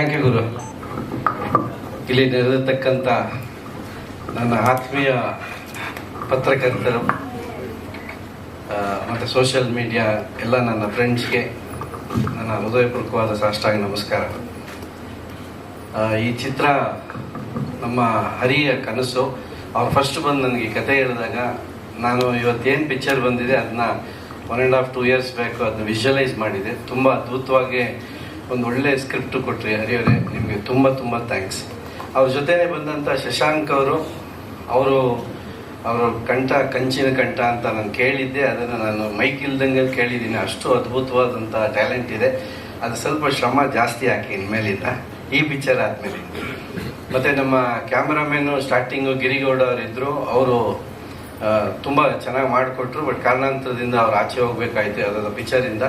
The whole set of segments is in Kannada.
ಥ್ಯಾಂಕ್ ಯು ಗುರು. ಇಲ್ಲಿ ನೆರೆದಿರ್ತಕ್ಕಂಥ ನನ್ನ ಆತ್ಮೀಯ ಪತ್ರಕರ್ತರು ಮತ್ತು ಸೋಷಿಯಲ್ ಮೀಡಿಯಾ ಎಲ್ಲ ನನ್ನ ಫ್ರೆಂಡ್ಸ್ಗೆ ನನ್ನ ಹೃದಯಪೂರ್ವಕವಾದ ಸಾಷ್ಟಾಂಗ ನಮಸ್ಕಾರ. ಈ ಚಿತ್ರ ನಮ್ಮ ಹರಿಯ ಕನಸು. ಅವ್ರು ಫಸ್ಟ್ ಬಂದು ನನಗೆ ಕತೆ ಹೇಳಿದಾಗ ನಾನು ಇವತ್ತೇನು ಪಿಕ್ಚರ್ ಬಂದಿದೆ ಅದನ್ನ one and half two years back ಅದನ್ನ ವಿಜುವಲೈಸ್ ಮಾಡಿದೆ. ತುಂಬ ಅದ್ಭುತವಾಗಿ ಒಂದು ಒಳ್ಳೆ ಸ್ಕ್ರಿಪ್ಟ್ ಕೊಟ್ಟರೆ ಹರಿಯವರೇ, ನಿಮಗೆ ತುಂಬ ತುಂಬ ಥ್ಯಾಂಕ್ಸ್ ಅವ್ರ ಜೊತೆನೆ ಬಂದಂಥ ಶಶಾಂಕ್ ಅವರು ಅವರು ಅವರು ಕಂಠ ಕಂಚಿನ ಕಂಠ ಅಂತ ನಾನು ಕೇಳಿದ್ದೆ, ಅದನ್ನು ನಾನು ಮೈಕ್ ಇಲ್ದಂಗೆ ಕೇಳಿದ್ದೀನಿ. ಅಷ್ಟು ಅದ್ಭುತವಾದಂಥ ಟ್ಯಾಲೆಂಟ್ ಇದೆ. ಅದು ಸ್ವಲ್ಪ ಶ್ರಮ ಜಾಸ್ತಿ ಹಾಕಿ ಇನ್ಮೇಲಿಂದ, ಈ ಪಿಕ್ಚರ್ ಆದಮೇಲೆ ಮತ್ತು ನಮ್ಮ ಕ್ಯಾಮ್ರಾಮನ್ನು ಸ್ಟಾರ್ಟಿಂಗು ಗಿರಿಗೌಡ ಅವರಿದ್ದರು ಅವರು ತುಂಬ ಚೆನ್ನಾಗಿ ಮಾಡಿಕೊಟ್ರು ಬಟ್ ಕಾರಣಾಂತರದಿಂದ ಅವ್ರು ಆಚೆ ಹೋಗ್ಬೇಕಾಯ್ತು ಪಿಕ್ಚರ್ ಇಂದ.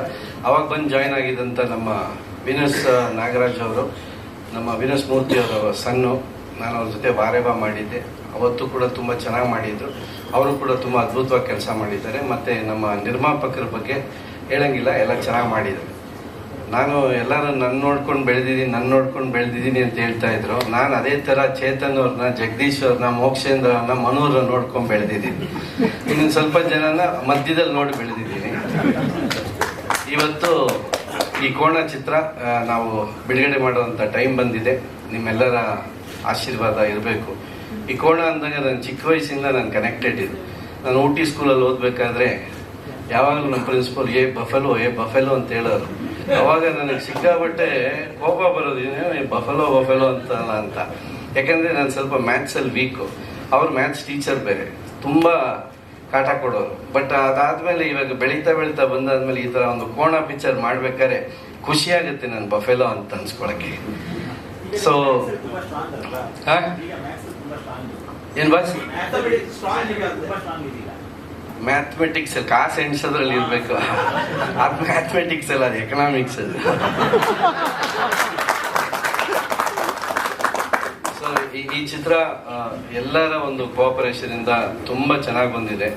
ಅವಾಗ ಬಂದು ಜಾಯ್ನ್ ಆಗಿದಂತ ನಮ್ಮ ವಿನಸ್ ನಾಗರಾಜ್ ಅವರು, ನಮ್ಮ ವಿನಸ್ ಮೂರ್ತಿ ಅವರ ಸನ್ನು ನಾನು ಅವ್ರ ಜೊತೆ ಬಾರೇಬಾ ಮಾಡಿದ್ದೆ. ಅವತ್ತು ಕೂಡ ತುಂಬ ಚೆನ್ನಾಗಿ ಮಾಡಿದ್ರು. ಅವರು ಕೂಡ ತುಂಬ ಅದ್ಭುತವಾಗಿ ಕೆಲಸ ಮಾಡಿದ್ದಾರೆ. ಮತ್ತು ನಮ್ಮ ನಿರ್ಮಾಪಕರ ಬಗ್ಗೆ ಹೇಳಂಗಿಲ್ಲ, ಎಲ್ಲ ಚೆನ್ನಾಗಿ ಮಾಡಿದ್ದಾರೆ. ನಾನು ಎಲ್ಲರೂ ನನ್ನ ನೋಡ್ಕೊಂಡು ಬೆಳೆದಿದ್ದೀನಿ ನನ್ನ ನೋಡ್ಕೊಂಡು ಬೆಳೆದಿದ್ದೀನಿ ಅಂತ ಹೇಳ್ತಾ ಇದ್ರು. ನಾನು ಅದೇ ಥರ ಚೇತನ್ ಅವ್ರನ್ನ ಜಗದೀಶ್ ಅವ್ರನ್ನ ಮೋಕ್ಷೇಂದ್ರ ಅವ್ರನ್ನ ಮನೋರ ನೋಡ್ಕೊಂಡು ಬೆಳೆದಿದ್ದೀನಿ ಇನ್ನೊಂದು ಸ್ವಲ್ಪ ಜನನ ಮಧ್ಯದಲ್ಲಿ ನೋಡಿ ಬೆಳೆದಿದ್ದೀನಿ ಇವತ್ತು ಈ ಕೋಣ ಚಿತ್ರ ನಾವು ಬಿಡುಗಡೆ ಮಾಡುವಂಥ ಟೈಮ್ ಬಂದಿದೆ. ನಿಮ್ಮೆಲ್ಲರ ಆಶೀರ್ವಾದ ಇರಬೇಕು. ಈ ಕೋಣ ಅಂದಾಗ ನನ್ನ ಚಿಕ್ಕ ವಯಸ್ಸಿಂದ ನಾನು ಕನೆಕ್ಟೆಡ್ ಇದು ನಾನು ಊಟಿ ಸ್ಕೂಲಲ್ಲಿ ಓದಬೇಕಾದ್ರೆ ಯಾವಾಗಲೂ ನಮ್ಮ ಪ್ರಿನ್ಸಿಪಲ್ ಏ ಬಫೆಲೋ ಏ ಬಫೆಲೋ ಅಂತ ಹೇಳೋರು. ಅವಾಗ ನನಗೆ ಸಿಕ್ಕಾಬಟ್ಟೆ ಕೋಪ ಬರೋದು ಏನು ಈ ಬಫೆಲೋ ಬಫೆಲೋ ಅಂತಲ್ಲ ಅಂತ. ಯಾಕಂದರೆ ನಾನು ಸ್ವಲ್ಪ ಮ್ಯಾಥ್ಸಲ್ಲಿ ವೀಕು ಅವ್ರು ಮ್ಯಾಥ್ಸ್ ಟೀಚರ್ ಬೇರೆ. ತುಂಬ ಕಾಟ ಕೊಡೋರು. ಬಟ್ ಅದಾದಮೇಲೆ ಇವಾಗ ಬೆಳೀತಾ ಬೆಳೀತಾ ಬಂದಾದ್ಮೇಲೆ ಈ ಥರ ಒಂದು ಕೋಣ ಪಿಕ್ಚರ್ ಮಾಡ್ಬೇಕಾದ್ರೆ ಖುಷಿಯಾಗುತ್ತೆ ನಾನು ಬಫೆಲೋ ಅಂತ ಅನ್ಸ್ಕೊಳಕ್ಕೆ. ಸೊ ಏನ್ ಬಾಸ್ ಸ್ಟ್ರಾಂಗ್ ಅಲ್ಲಿ ಮ್ಯಾಥಮೆಟಿಕ್ಸ್ ಕಾಸು ಎಣಿಸೋದ್ರಲ್ಲಿ ಇರ್ಬೇಕು. ಅದು ಮ್ಯಾಥಮೆಟಿಕ್ಸ್ ಅಲ್ಲ, ಅದು ಎಕನಾಮಿಕ್ಸ್ ಅದು. ಸೊ ಈ ಚಿತ್ರ ಎಲ್ಲರ ಒಂದು ಕೋಪರೇಷನ್ ಇಂದ ತುಂಬಾ ಚೆನ್ನಾಗಿ ಬಂದಿದೆ.